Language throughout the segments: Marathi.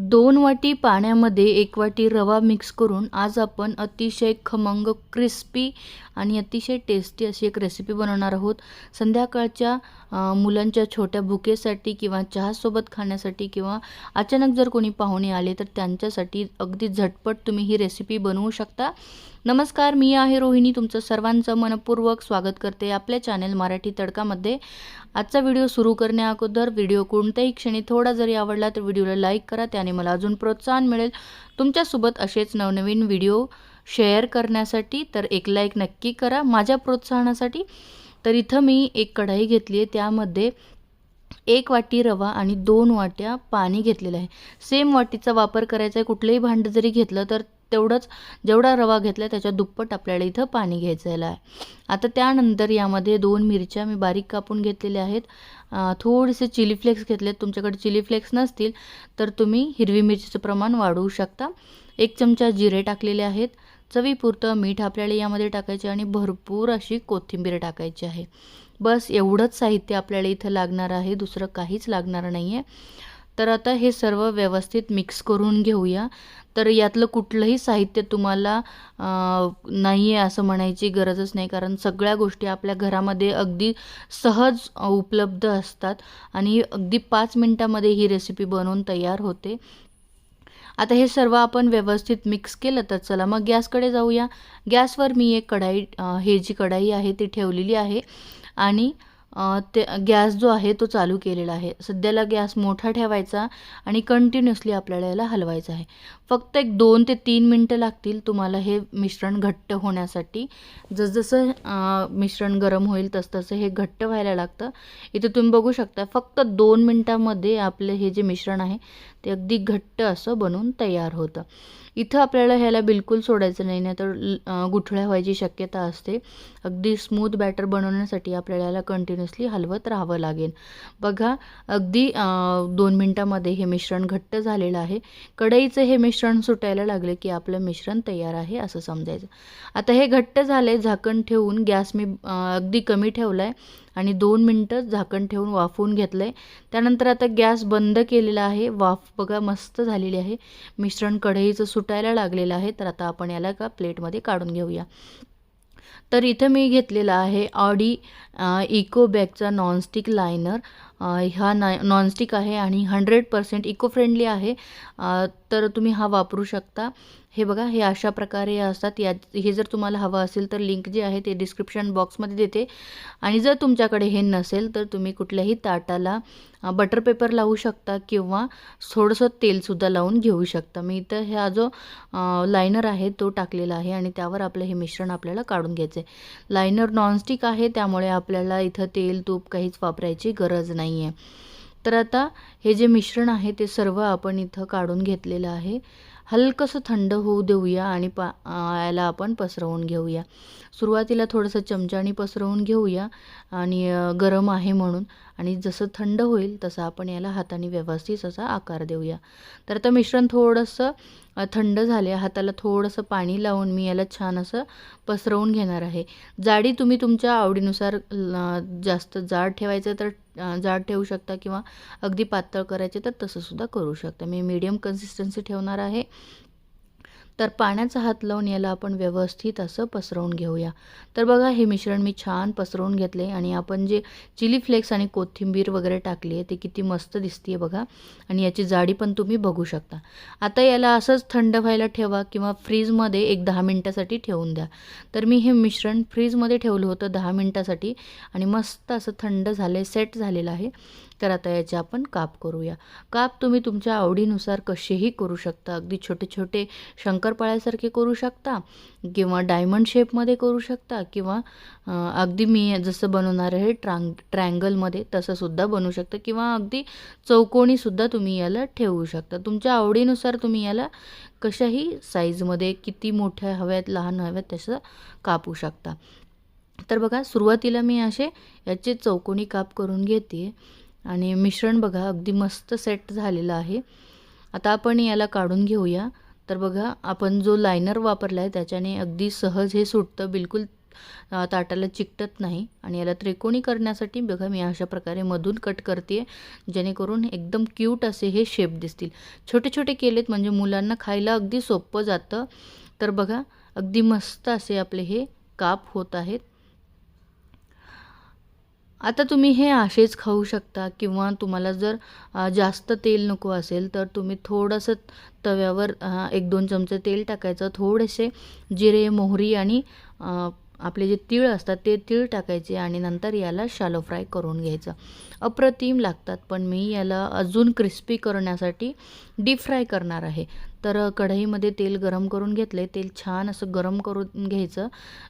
दोन वाटी पाण्यामध्ये एक वाटी रवा मिक्स करून आज आपण अतिशय खमंग क्रिस्पी आणि अतिशय टेस्टी अशी एक रेसिपी बनवणार आहोत. संध्याकाळच्या मुलांच्या छोट्या भुकेसाठी किंवा चहासोबत खाण्यासाठी किंवा अचानक जर कोणी पाहुणे आले तर त्यांच्यासाठी अगदी झटपट तुम्ही ही रेसिपी बनवू शकता. नमस्कार मी आहे रोहिणी. तुमचं सर्वांचं मनपूर्वक स्वागत करते आपल्या चॅनल मराठी तडकामध्ये. आजचा व्हिडिओ सुरू करण्या अगोदर व्हिडिओ कोणत्याही क्षणी थोडा जरी आवडला तर व्हिडिओला लाईक करा त्याने मला अजून प्रोत्साहन मिळेल. तुमच्यासोबत असेच नवनवीन व्हिडिओ शेअर करण्यासाठी तर एक लाईक नक्की करा माझ्या प्रोत्साहनासाठी. तर इथं मी एक कढाई घेतली आहे त्यामध्ये एक वाटी रवा आणि दोन वाट्या पाणी घेतलेलं आहे. सेम वाटीचा वापर करायचा आहे कुठलंही भांडं जरी घेतलं तर तेवढंच जेवढा रवा घेतला त्याच्या दुप्पट आपल्याला इथं पाणी घ्यायचं आहे. आता त्यानंतर यामध्ये दोन मिरच्या मी बारीक कापून घेतलेल्या आहेत. थोडेसे चिली फ्लेक्स घेतलेत. तुमच्याकडे चिली फ्लेक्स नसतील तर तुम्ही हिरवी मिरचीचं प्रमाण वाढवू शकता. एक चमचा जिरे टाकलेले आहेत. चवीपुरतं मीठ आपल्याला यामध्ये टाकायचे आणि भरपूर अशी कोथिंबीर टाकायची आहे. बस एवढंच साहित्य आपल्याला इथं लागणार आहे. दुसरं काहीच लागणार नाही आहे तर आता हे सर्व व्यवस्थित मिक्स करून घेऊया. तर यातलं कुठलंही साहित्य तुम्हाला नाही आहे असं म्हणायची गरजच नाही. कारण सगळ्या गोष्टी आपल्या घरामध्ये अगदी सहज उपलब्ध असतात आणि अगदी पाच मिनटामध्ये ही रेसिपी बनवून तयार होते. आता हे सर्व आपण व्यवस्थित मिक्स केलं तर चला मग गॅसकडे जाऊया. गॅसवर मी एक कढाई हे जी कढाई आहे ती ठेवलेली आहे. आणि ते गॅस जो आहे तो चालू केलेला आहे. सध्याला गॅस मोठा ठेवायचा आणि कंटिन्युअसली आपल्याला याला हलवायचं आहे. फक्त एक दोन ते तीन मिनटं लागतील तुम्हाला हे मिश्रण घट्ट होण्यासाठी. जसजसं मिश्रण गरम होईल तसतसं हे घट्ट व्हायला लागतं. इथे तुम्ही बघू शकता फक्त दोन मिनटामध्ये आपलं हे जे मिश्रण आहे ते अगदी घट्ट असं बनवून तयार होतं. इथं आपल्याला ह्याला बिलकुल सोडायचं नाही नाही तर गुठळ्या व्हायची शक्यता असते. अगदी स्मूथ बॅटर बनवण्यासाठी आपल्याला याला कंटिन्युअसली हलवत राहावं लागेल. बघा अगदी दोन मिनटामध्ये हे मिश्रण घट्ट झालेलं आहे. कढईचं हे मिश्रण सुटायला लागले की आपलं मिश्रण तयार आहे असं समजायचं. आता हे घट्ट झाले झाकण ठेवून गॅस मी अगदी कमी ठेवला आहे आणि दोन मिनटं झाकण ठेवून वाफवून घेतलं आहे त्यानंतर आता गॅस बंद केलेला आहे. वाफ बघा मस्त झालेली आहे. मिश्रण कढईचं सुटायला लागलेलं आहे. तर आता आपण याला का प्लेटमध्ये काढून घेऊया. तर इथं मी घेतलेला आहे ऑडी इको बॅगचा नॉनस्टिक लायनर. हा ना नॉनस्टिक आहे आणि हंड्रेड पर्सेंट इको फ्रेंडली आहे. तर तुम्ही हा वापरू शकता. हे बघा हे अशा प्रकारे असतात. या हे जर तुम्हाला हवं असेल तर लिंक जे आहे ते डिस्क्रिप्शन बॉक्समध्ये देते. आणि जर तुमच्याकडे हे नसेल तर तुम्ही कुठल्याही ताटाला बटर पेपर लावू शकता किंवा थोडंसं तेलसुद्धा लावून घेऊ शकता. मी इथं ह्या जो लायनर आहे तो टाकलेला आहे आणि त्यावर आपलं हे मिश्रण आपल्याला काढून घ्यायचं आहे लायनर नॉनस्टिक आहे त्यामुळे आपल्याला इथं तेल तूप काहीच वापरायची गरज नाही आहे तर आता हे जे मिश्रण आहे ते सर्व आपण इथं काढून घेतलेलं आहे. हलकंसं थंड होऊ देऊया आणि पा याला आपण पसरवून घेऊया. सुरुवातीला थोडंसं चमच्याने पसरवून घेऊया आणि गरम आहे म्हणून. आणि जसं थंड होईल तसं आपण याला हाताने व्यवस्थित असा आकार देऊया. तर आता मिश्रण थोडंसं थंड झाले हाताला थोडंसं पाणी लावून मी याला छान असं पसरवून घेणार आहे. जाडी तुम्ही तुमच्या आवडीनुसार जास्त जाड ठेवायचं तर जाड ठेवू शकता किंवा अगदी पातळ करायचे तर तसंसुद्धा करू शकता. मी मीडियम कन्सिस्टन्सी ठेवणार आहे. तर पाण्याचा हात लावून याला आपण व्यवस्थित असं पसरवून घेऊया. तर बघा हे मिश्रण मी छान पसरवून घेतले आणि आपण जे चिली फ्लेक्स आणि कोथिंबीर वगैरे टाकली आहे ते किती मस्त दिसते बघा आणि याची जाडी पण तुम्ही बघू शकता. आता याला असंच थंड व्हायला ठेवा किंवा फ्रीजमध्ये एक दहा मिनटासाठी ठेवून द्या. तर मी हे मिश्रण फ्रीजमध्ये ठेवलं होतं दहा मिनटासाठी आणि मस्त असं थंड झालं सेट झालेलं आहे. तर आता याचे आपण काप करूया. काप तुम्ही तुमच्या आवडीनुसार कसेही करू शकता. अगदी छोटे छोटे शंकरपाळ्यासारखे करू शकता किंवा डायमंड शेपमध्ये करू शकता किंवा अगदी मी जसं बनवणार आहे ट्रांग ट्रँगलमध्ये तसंसुद्धा बनवू शकता किंवा अगदी चौकोनीसुद्धा तुम्ही याला ठेवू शकता. तुमच्या आवडीनुसार तुम्ही याला कशाही साईजमध्ये किती मोठ्या हव्यात लहान हव्यात तसं कापू शकता. तर बघा सुरुवातीला मी असे याचे चौकोनी काप करून घेते. आणि मिश्रण बघा अगदी मस्त सेट झालेलं आहे. आता आपण याला काढून घेऊया. तर बघा आपण जो लायनर वापरला आहे त्याच्याने अगदी सहज हे सुटतं. बिलकुल ताटाला चिकटत नाही. आणि याला त्रिकोणी करण्यासाठी बघा मी अशा प्रकारे मधून कट करते जेणेकरून एकदम क्यूट असे हे शेप दिसतील. छोटे छोटे केलेत म्हणजे मुलांना खायला अगदी सोपं जातं. तर बघा अगदी मस्त असे आपले हे काप होत आहेत. आता तुम्ही हे असेच खाऊ शकता किंवा तुम्हाला जर जास्त तेल नको असेल तर तुम्ही थोडंसं तव्यावर एक दोन चमचे तेल टाकायचं. थोडेसे जिरे मोहरी आणि आपले जे तीळ असतात ते तीळ टाकायचे आणि नंतर याला शालो फ्राय करून घ्यायचं. अप्रतिम लागतात पण मी याला अजून क्रिस्पी करण्यासाठी डीप फ्राय करणार आहे. तर कढईमध्ये तेल गरम करून घेतले तेल छान असं गरम करून घ्यायचं.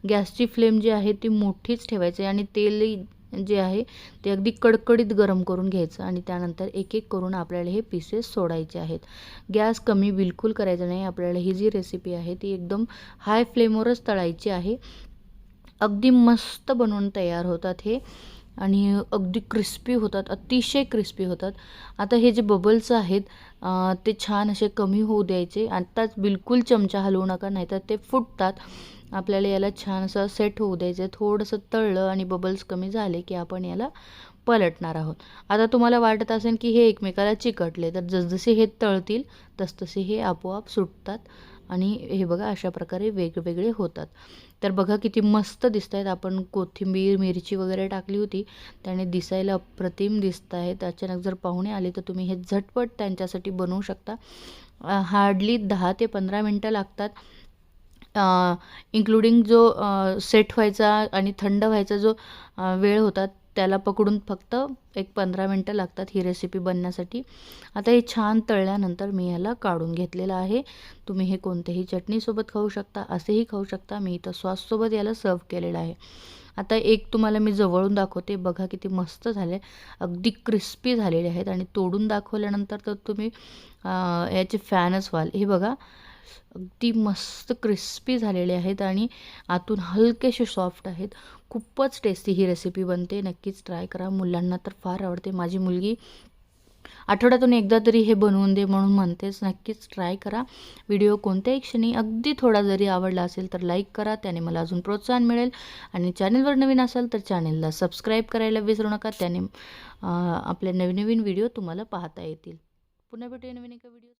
गॅसची फ्लेम जी आहे ती मोठीच ठेवायची आणि तेल जे आहे ते अगदी कडकडीत गरम करून घ्यायचं आणि त्यानंतर एक एक करून आपल्याला हे पीसेस सोडायचे आहेत. गॅस कमी बिलकुल करायचा नाही. आपल्याला ही जी रेसिपी आहे ती एकदम हाय फ्लेमवरच तळायची आहे. अगदी मस्त बनवून तयार होतात हे आणि अगदी क्रिस्पी होतात. अतिशय क्रिस्पी होतात. आता हे जे बबल्स आहेत ते छान असे कमी होऊ द्यायचे. आत्ताच बिलकुल चमचा हलवू नका नाहीतर ते फुटतात. आपल्याला याला छानसं सेट होऊ द्यायचं आहे थोडंसं तळलं आणि बबल्स कमी झाले की आपण याला पलटणार आहोत. आता तुम्हाला वाटत असेल की हे एकमेकाला चिकटले तर जसजसे हे तळतील तसतसे हे आपोआप सुटतात आणि हे बघा अशा प्रकारे वेगवेगळे होतात. तर बघा किती मस्त दिसत आहेत आपण कोथिंबीर मिरची वगैरे टाकली होती. त्याने दिसायला अप्रतिम दिसत आहेत अचानक जर पाहुणे आले तर तुम्ही हे झटपट त्यांच्यासाठी बनवू शकता. हार्डली दहा ते पंधरा मिनटं लागतात. इन्क्लुडिंग जो सेट व्हायचा आणि थंड व्हायचा जो वेळ होता त्याला पकडून फक्त एक पंधरा मिनटं लागतात ही रेसिपी बनण्यासाठी. आता हे छान तळल्यानंतर मी ह्याला काढून घेतलेलं आहे. तुम्ही हे कोणत्याही चटणीसोबत खाऊ शकता असेही खाऊ शकता. मी इथं सॉससोबत याला सर्व केलेलं आहे. आता एक तुम्हाला मी जवळून दाखवते. बघा किती मस्त झाले. अगदी क्रिस्पी झालेले आहेत आणि तोडून दाखवल्यानंतर तर तुम्ही याचे फॅनच व्हाल. हे बघा. अगदी मस्त क्रिस्पी झालेले आहेत आणि आतून हलकेसे सॉफ्ट आहेत. खूपच टेस्टी ही रेसिपी बनते. नक्कीच ट्राय करा. मुलांना तर फार आवडते. माझी मुलगी आठवड्यातून एकदा तरी हे बनवून दे म्हणून म्हणतेच. नक्कीच ट्राय करा. व्हिडिओ कोणत्याही क्षणी अगदी थोडा जरी आवडला असेल तर लाईक करा. त्याने मला अजून प्रोत्साहन मिळेल. आणि चॅनलवर नवीन असाल तर चॅनलला सबस्क्राईब करायला विसरू नका. त्याने आपले नवीन नवीन व्हिडिओ तुम्हाला पाहता येतील. पुन्हा भेटूया नवीन एका व्हिडिओ